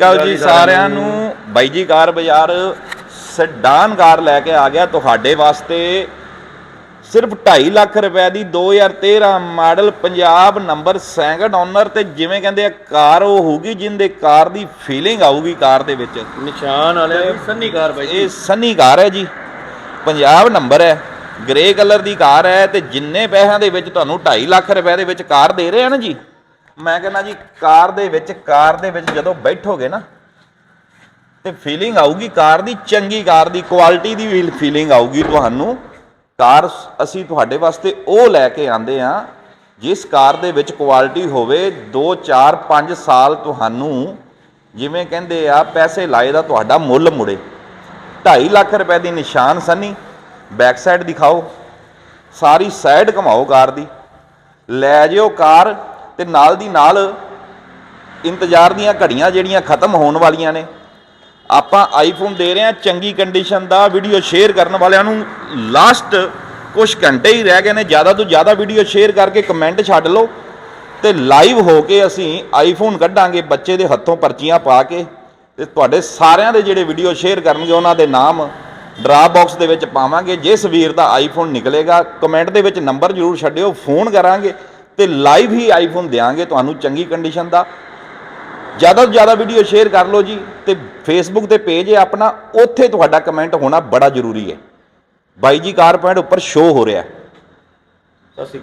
ਕਾਲ ਜੀ ਸਾਰਿਆਂ ਨੂੰ। ਬਾਈ ਜੀ ਕਾਰ ਬਾਜ਼ਾਰ ਸਡਾਨ ਕਾਰ ਲੈ ਕੇ ਆ ਗਿਆ ਤੁਹਾਡੇ ਵਾਸਤੇ। ਸਿਰਫ 2.5 ਲੱਖ ਰੁਪਏ ਦੀ 2013 model Punjab number second owner ਤੇ ਜਿਵੇਂ ਕਹਿੰਦੇ ਆ ਕਾਰ ਉਹ ਹੋਊਗੀ ਜਿੰਦੇ ਕਾਰ ਦੀ ਫੀਲਿੰਗ ਆਊਗੀ ਕਾਰ ਦੇ ਵਿੱਚ। ਨਿਸ਼ਾਨ ਵਾਲਿਆਂ ਦੀ ਸੰਨੀ ਕਾਰ ਬਾਈ ਇਹ ਸੰਨੀ ਕਾਰ ਹੈ ਜੀ। ਪੰਜਾਬ ਨੰਬਰ ਹੈ ਗ੍ਰੇ ਕਲਰ ਦੀ ਕਾਰ ਹੈ ਤੇ ਜਿੰਨੇ ਪੈਸਿਆਂ ਦੇ ਵਿੱਚ ਤੁਹਾਨੂੰ 2.5 ਲੱਖ ਰੁਪਏ ਦੇ ਵਿੱਚ ਕਾਰ ਦੇ ਰਹੇ ਆ ਨਾ ਜੀ। ਮੈਂ ਕਹਿੰਦਾ ਜੀ, ਕਾਰ ਦੇ ਵਿੱਚ, ਕਾਰ ਦੇ ਵਿੱਚ ਜਦੋਂ ਬੈਠੋਗੇ ਨਾ, ਤੇ ਫੀਲਿੰਗ ਆਊਗੀ ਕਾਰ ਦੀ, ਚੰਗੀ ਕਾਰ ਦੀ ਕੁਆਲਿਟੀ ਦੀ ਵੀ ਫੀਲਿੰਗ ਆਊਗੀ ਤੁਹਾਨੂੰ। ਕਾਰ ਅਸੀਂ ਤੁਹਾਡੇ ਵਾਸਤੇ ਉਹ ਲੈ ਕੇ ਆਂਦੇ ਆ ਜਿਸ ਕਾਰ ਦੇ ਵਿੱਚ ਕੁਆਲਿਟੀ ਹੋਵੇ 2 4 5 ਸਾਲ ਤੁਹਾਨੂੰ, ਜਿਵੇਂ ਕਹਿੰਦੇ ਆ, ਪੈਸੇ ਲਾਏ ਦਾ ਤੁਹਾਡਾ ਮੁੱਲ ਮੁੜੇ। 2.5 ਲੱਖ ਰੁਪਏ ਦੀ ਨਿਸ਼ਾਨ ਸੰਨੀ ਬੈਕ ਸਾਈਡ ਦਿਖਾਓ, ਸਾਰੀ ਸਾਈਡ ਘਮਾਓ ਕਾਰ ਦੀ। ਲੈ ਜਿਓ ਕਾਰ ਤੇ ਨਾਲ ਦੀ ਨਾਲ ਇੰਤਜ਼ਾਰ ਦੀਆਂ ਘੜੀਆਂ ਜਿਹੜੀਆਂ ਖਤਮ ਹੋਣ ਵਾਲੀਆਂ ਨੇ। ਆਪਾਂ ਆਈਫੋਨ ਦੇ ਰਹੇ ਹਾਂ, ਚੰਗੀ ਕੰਡੀਸ਼ਨ ਦਾ ਵੀਡੀਓ ਸ਼ੇਅਰ ਕਰਨ ਵਾਲਿਆਂ ਨੂੰ ਲਾਸਟ ਕੁਝ ਘੰਟੇ ਹੀ ਰਹਿ ਗਏ ਨੇ। ਜ਼ਿਆਦਾ ਤੋਂ ਜ਼ਿਆਦਾ ਵੀਡੀਓ ਸ਼ੇਅਰ ਕਰਕੇ ਕਮੈਂਟ ਛੱਡ ਲਓ ਤੇ ਲਾਈਵ ਹੋ ਕੇ ਅਸੀਂ ਆਈਫੋਨ ਕੱਢਾਂਗੇ ਬੱਚੇ ਦੇ ਹੱਥੋਂ ਪਰਚੀਆਂ ਪਾ ਕੇ ਤੇ ਤੁਹਾਡੇ ਸਾਰਿਆਂ ਦੇ ਜਿਹੜੇ ਵੀਡੀਓ ਸ਼ੇਅਰ ਕਰਨਗੇ, ਉਹਨਾਂ ਦੇ ਨਾਮ ਡਰਾ ਬਾਕਸ ਦੇ ਵਿੱਚ ਪਾਵਾਂਗੇ। ਜਿਸ ਵੀਰ ਦਾ ਆਈਫੋਨ ਨਿਕਲੇਗਾ ਕਮੈਂਟ ਦੇ ਵਿੱਚ ਨੰਬਰ ਜ਼ਰੂਰ ਛੱਡਿਓ ਫੋਨ ਕਰਾਂਗੇ। ਤੇ ਲਾਈਵ ਹੀ ਆਈਫੋਨ ਦੇਵਾਂਗੇ ਤੁਹਾਨੂੰ ਚੰਗੀ ਕੰਡੀਸ਼ਨ ਦਾ। ਜ਼ਿਆਦਾ ਤੋਂ ਜ਼ਿਆਦਾ ਵੀਡੀਓ ਸ਼ੇਅਰ ਕਰ ਲਓ ਜੀ ਤੇ ਫੇਸਬੁੱਕ ਤੇ ਪੇਜ ਹੈ ਆਪਣਾ, ਉੱਥੇ ਤੁਹਾਡਾ ਕਮੈਂਟ ਹੋਣਾ ਬੜਾ ਜ਼ਰੂਰੀ ਹੈ। ਬਾਈ ਜੀ ਕਾਰ ਪੁਆਇੰਟ ਉੱਪਰ ਸ਼ੋ ਹੋ ਰਿਹਾ ਸਤਿ ਸ਼੍ਰੀ ਅਕਾਲ।